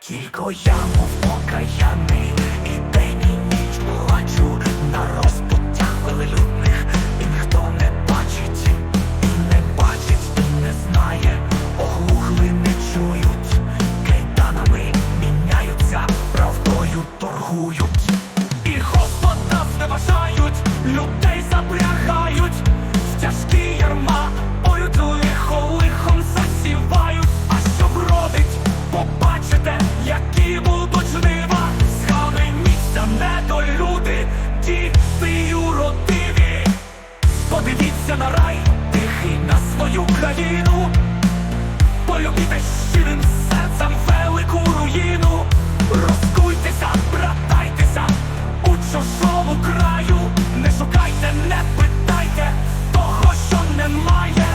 Тільки я, мов покаяний, і день і ніч плачу на розпуттях велелюдних, і ніхто не бачить, і не бачить, і не знає, оглухли не чують, кайданами міняються, правдою торгують. Подивіться на рай, тихий на свою країну, полюбіте щирим серцем велику руїну, розкуйтеся, братайтеся у чужому краю, не шукайте, не питайте того, що немає,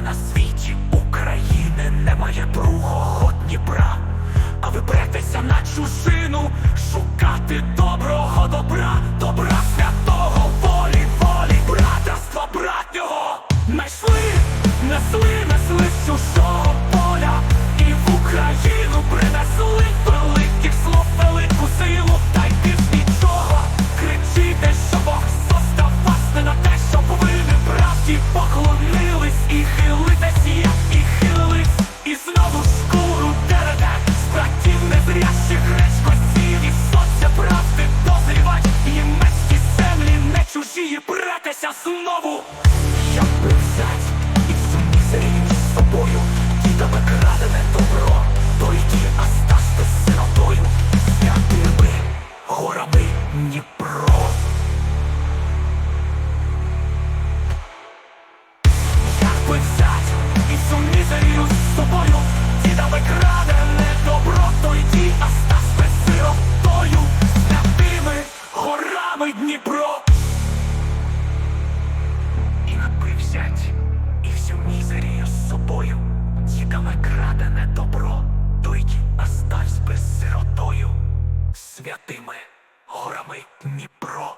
на світі України немає другого Дніпра. А ви бретеся на чужину шукати доброго добра, добра святого волі, волі, братерства братнього. Найшли, несли, несли чужого знову. Як би взять і всю мізерію з собою, дідами крадене добро, то йди, а стажте сиротою, святими горами Дніпро. Як би взять і всю мізерію з собою, дідами крадене дідами крадене добро, й оставсь без сиротою, святими горами Дніпро.